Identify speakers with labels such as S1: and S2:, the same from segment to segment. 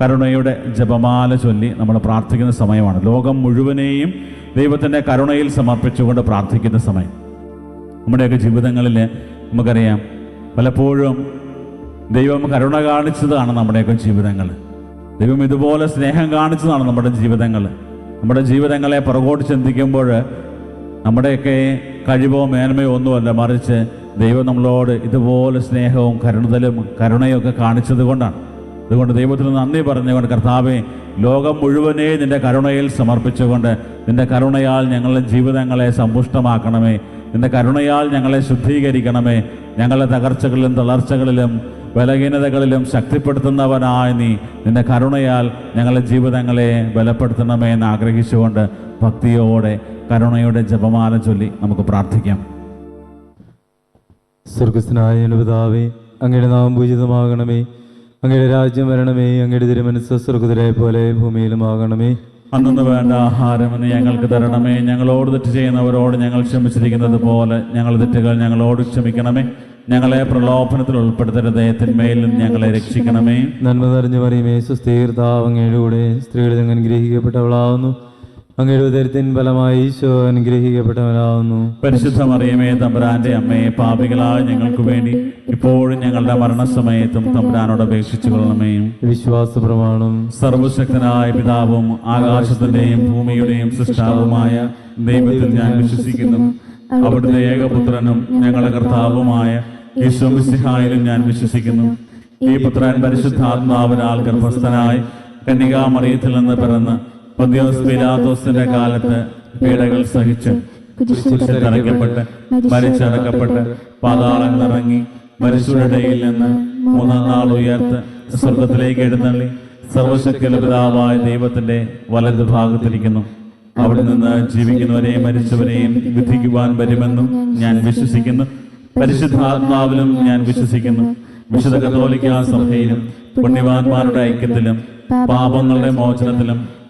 S1: കരുണയുടെ ജപമാല ചൊല്ലി നമ്മൾ പ്രാർത്ഥിക്കുന്ന സമയമാണ്. ലോകം മുഴുവനെയും ദൈവത്തിന്റെ കരുണയിൽ സമർപ്പിച്ചുകൊണ്ട് പ്രാർത്ഥിക്കുന്ന സമയം. നമ്മുടെയൊക്കെ ജീവിതങ്ങളിൽ നമുക്കറിയാം പലപ്പോഴും ദൈവം കരുണ കാണിച്ചതാണ് നമ്മുടെയൊക്കെ ജീവിതങ്ങൾ ദൈവം ഇതുപോലെ സ്നേഹം കാണിച്ചതാണ് നമ്മുടെ ജീവിതങ്ങൾ നമ്മുടെ ജീവിതങ്ങളെ പുറകോട്ട് ചിന്തിക്കുമ്പോൾ നമ്മുടെയൊക്കെ കഴിവോ മേന്മയോ ഒന്നുമല്ല മറിച്ച് ദൈവം നമ്മളോട് ഇതുപോലെ സ്നേഹവും കരുണതലും കരുണയൊക്കെ കാണിച്ചത് കൊണ്ടാണ്. അതുകൊണ്ട് ദൈവത്തിന് നന്ദി പറഞ്ഞുകൊണ്ട് കർത്താവെ ലോകം മുഴുവനെ നിന്റെ കരുണയിൽ സമർപ്പിച്ചുകൊണ്ട് നിന്റെ കരുണയാൽ ഞങ്ങളുടെ ജീവിതങ്ങളെ സമ്പുഷ്ടമാക്കണമേ. നിന്റെ കരുണയാൽ ഞങ്ങളെ ശുദ്ധീകരിക്കണമേ. ഞങ്ങളുടെ തകർച്ചകളിലും തളർച്ചകളിലും ബലഹീനതകളിലും ശക്തിപ്പെടുത്തുന്നവനായ നീ നിന്റെ കരുണയാൽ ഞങ്ങളുടെ ജീവിതങ്ങളെ ബലപ്പെടുത്തണമേ എന്ന് ആഗ്രഹിച്ചുകൊണ്ട് ഭക്തിയോടെ കരുണയുടെ ജപമാല ചൊല്ലി നമുക്ക് പ്രാർത്ഥിക്കാം.
S2: സ്വർഗസ്നായ അങ്ങനെ നാം പൂജിതമാകണമേ. അങ്ങയുടെ രാജ്യം വരണമേ അങ്ങയുടെ തിരുമനസ് സ്വർഗത്തിലെ പോലെ ഭൂമിയിലും ആകണമേ.
S1: അന്നു വേണ്ട ആഹാരം എന്ന് ഞങ്ങൾക്ക് തരണമേ. ഞങ്ങളോട് തെറ്റ് ചെയ്യുന്നവരോട് ഞങ്ങൾ ക്ഷമിച്ചിരിക്കുന്നത് പോലെ ഞങ്ങൾ തെറ്റുകൾ ഞങ്ങളോട് ക്ഷമിക്കണമേ. ഞങ്ങളെ പ്രലോഭനത്തിൽ ഉൾപ്പെടുത്തരുതേ. തിന്മയിലും ഞങ്ങളെ രക്ഷിക്കണമേ.
S2: നന്മ നിറഞ്ഞു പറയുമേ സുസ്ഥീർത്താവ് അങ്ങയുടെ കൂടെ സ്ത്രീകളിൽ അങ്ങനെ അനുഗ്രഹിക്കപ്പെട്ടവളാവുന്നു. അങ്ങയുടെ ഉദരത്തിൻ ഫലമായി ഈശോ അനുഗ്രഹിക്കപ്പെട്ടവനാവുന്നു.
S1: പരിശുദ്ധ മറിയമേ തമ്പുരാന്റെ അമ്മയെ പാപികളായ ഞങ്ങൾക്ക് വേണ്ടി ഇപ്പോഴും ഞങ്ങളുടെ മരണസമയത്തും തമ്പുരാനോട് അപേക്ഷിച്ചു കൊള്ളണമേ.
S2: വിശ്വാസ പ്രമാണം
S1: സർവശക്തനായ പിതാവും ആകാശത്തിന്റെയും ഭൂമിയുടെയും സൃഷ്ടാവുമായ ദൈവത്തിൽ ഞാൻ വിശ്വസിക്കുന്നു. അവിടുത്തെ ഏകപുത്രനും ഞങ്ങളുടെ കർത്താവുമായ യേശുമിസിഹായിലും ഞാൻ വിശ്വസിക്കുന്നു. ഈ പുത്രൻ പരിശുദ്ധാത്മാവിനാൽ ഗർഭസ്ഥനായി കന്യകാമറിയത്തിൽ നിന്ന് പിറന്ന് പന്തിയോസ് പിലാത്തോസിന്റെ കാലത്ത് പീഡകൾ സഹിച്ച് കുരിശിൽ തറയ്ക്കപ്പെട്ട് മരിച്ചടക്കപ്പെട്ട് പാതാളം ഇറങ്ങി മരിച്ചവരുടെയിൽ നിന്ന് മൂന്നാം നാൾ ഉയർത്ത് സ്വർഗത്തിലേക്ക് എഴുന്നള്ളി സർവശക്തിയുള്ള പിതാവായ ദൈവത്തിന്റെ വലത് ഭാഗത്തിരിക്കുന്നു. അവിടെ നിന്ന് ജീവിക്കുന്നവരെയും മരിച്ചവരെയും വിധിക്കുവാൻ വരുമെന്നും ഞാൻ വിശ്വസിക്കുന്നു. പരിശുദ്ധാത്മാവിലും ഞാൻ വിശ്വസിക്കുന്നു. വിശുദ്ധ കത്തോലിക്ക സഭയിലും പുണ്യവാന്മാരുടെ ഐക്യത്തിലും പാപങ്ങളുടെ മോചനത്തിലും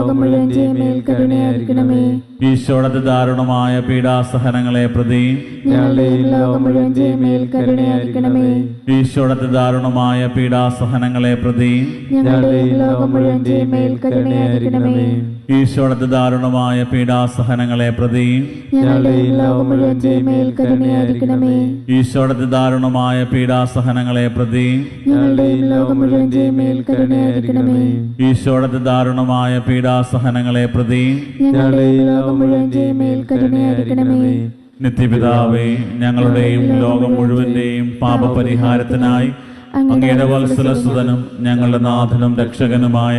S2: ലോകം മുഴുവന്റെയും മേൽ കരുണയായിരിക്കണമേ.
S1: ഈശോയുടെ ദാരുണമായ പീഡാസഹനങ്ങളെ
S2: പ്രതി ഈശോടത്തെ ലോകം മേൽ കരുണയായിരിക്കണമേ.
S1: ദാരുണമായ പീഡാസഹനങ്ങളെ പ്രതി
S2: ഞങ്ങളുടെ ഈ ലോകം മുഴുവന്റെയും മേൽ കരുണയായിരിക്കണമേ.
S1: ഈശോയുടെ ദാരുണമായ പീഡാസഹനങ്ങളെ പ്രതി
S2: ഞങ്ങളുടെ ഈ ലോകം മുഴുവന്റെയും മേൽ കരുണയായിരിക്കണമേ
S1: ഈശോയുടെ ദാരുണമായ പീഡാസഹനങ്ങളെ പ്രതി
S2: ഞങ്ങളുടെ ഈ ലോകം മുഴുവന്റെയും മേൽ കരുണയായിരിക്കണമേ
S1: ഈശോയുടെ ദാരുണമായ പീഡാസഹനങ്ങളെ
S2: പ്രതി
S1: നിത്യപിതാവേ ഞങ്ങളുടെയും ലോകം മുഴുവന്റെയും പാപപരിഹാരത്തിനായി അങ്ങയുടെ വത്സലസുതനും ഞങ്ങളുടെ നാഥനും രക്ഷകനുമായ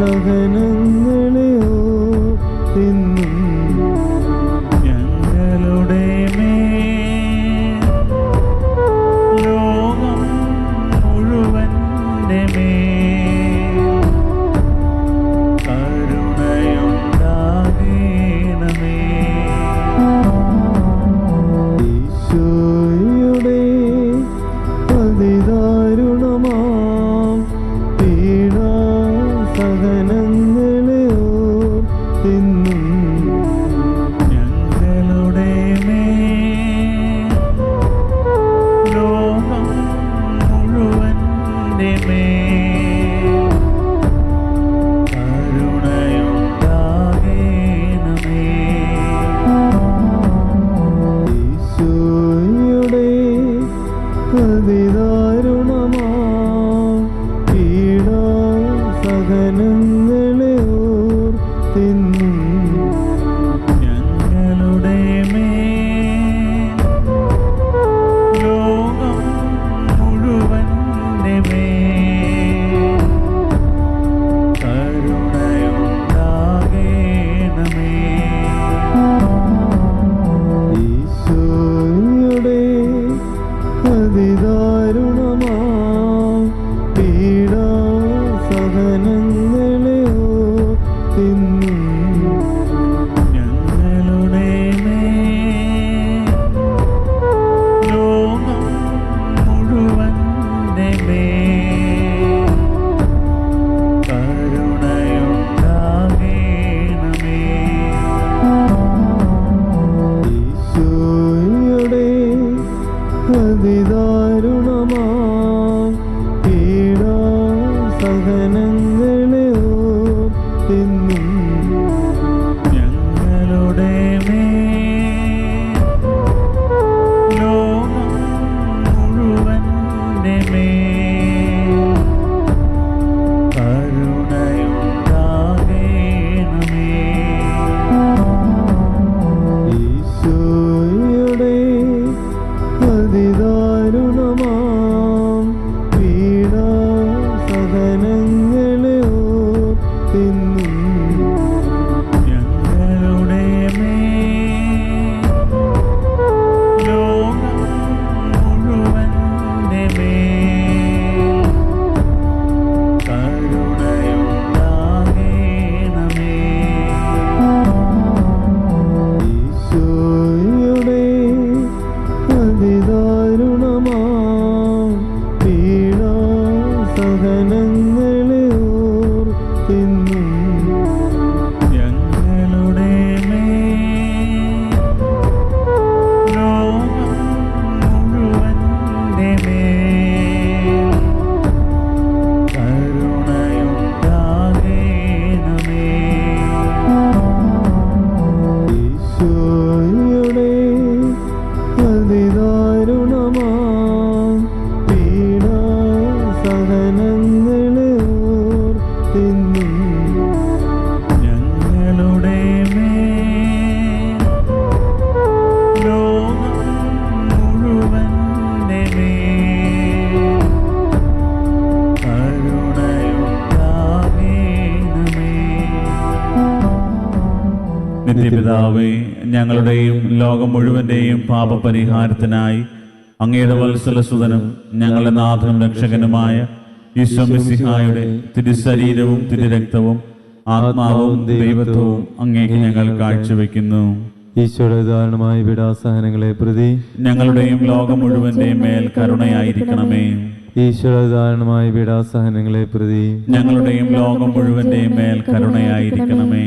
S2: പീഡാസഹനങ്ങളെ
S1: നിത്യപിതാവേ ഞങ്ങളുടെയും ലോകം മുഴുവന്റെയും പാപപരിഹാരത്തിനായി അങ്ങയുടെ വത്സലസുതനും ഞങ്ങളുടെ നാഥനും രക്ഷകനുമായ ഈശ്വമിസിഹായുടെ തിരുശരീരവും തിരുരക്തവും ആത്മാവും ദൈവത്വവും അങ്ങേക്ക് ഞങ്ങൾ കാഴ്ചവെക്കുന്നു.
S2: ഈശോയുടെ ഉദാഹരണമായി വിടാസഹനങ്ങളെ പ്രതി
S1: ഞങ്ങളുടെയും ലോകം മുഴുവന്റെയും മേൽ കരുണയായിരിക്കണമേ.
S2: ഈശോയുടെ ഉദാഹരണമായി വിടാസഹനങ്ങളെ പ്രതി
S1: ഞങ്ങളുടെയും ലോകം മുഴുവന്റെയും മേൽ കരുണയായിരിക്കണമേ.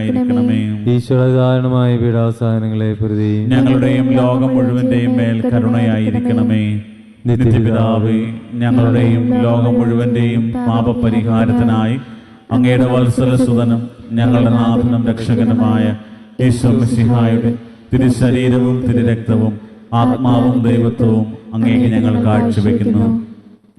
S2: ഈശോയുടെ ദാരുണമായ പീഡാസഹനങ്ങളെ പ്രതി
S1: ഞങ്ങളുടെയും ലോകം മുഴുവന്റെയും മേൽ കരുണയായിരിക്കണമേ. നിത്യപിതാവേ ഞങ്ങളുടെയും ലോകം മുഴുവന്റെയും പാപപരിഹാരത്തിനായി അങ്ങയുടെ വത്സലസുതനും ഞങ്ങളുടെ നാഥനും രക്ഷകനുമായ ഈശ്വമിസിഹായുടെ തിരുശരീരവും തിരുരക്തവും ആത്മാവും ദൈവത്വവും അങ്ങേക്ക് ഞങ്ങൾ കാഴ്ചവെക്കുന്നു.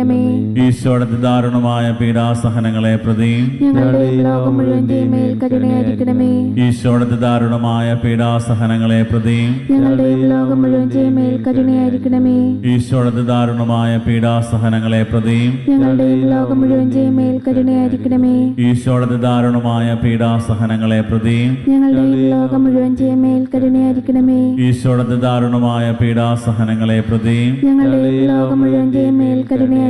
S2: കരുണയായിരിക്കണമേ
S1: ഈശോയുടെ ദാരുണമായ പീഡാസഹനങ്ങളെ പ്രതി
S2: കരുണയായിരിക്കണമേ
S1: ഈശോയുടെ ദാരുണമായ പീഡാസഹനങ്ങളെ പ്രതി
S3: കരുണയായിരിക്കണമേ
S1: ഈശോയുടെ ദാരുണമായ പീഡാസഹനങ്ങളെ പ്രതി
S3: കരുണയായിരിക്കണമേ
S1: ഈശോയുടെ ദാരുണമായ പീഡാസഹനങ്ങളെ പ്രതി
S3: ലോകം മുഴുവന്റെയും മേൽ കരുണയായിരിക്കണമേ
S1: ഈശോയുടെ ദാരുണമായ പീഡാസഹനങ്ങളെ പ്രതി
S3: ഞങ്ങളുടെ ലോകം മുഴുവൻ മേൽ കരുണയായിരിക്കണമേ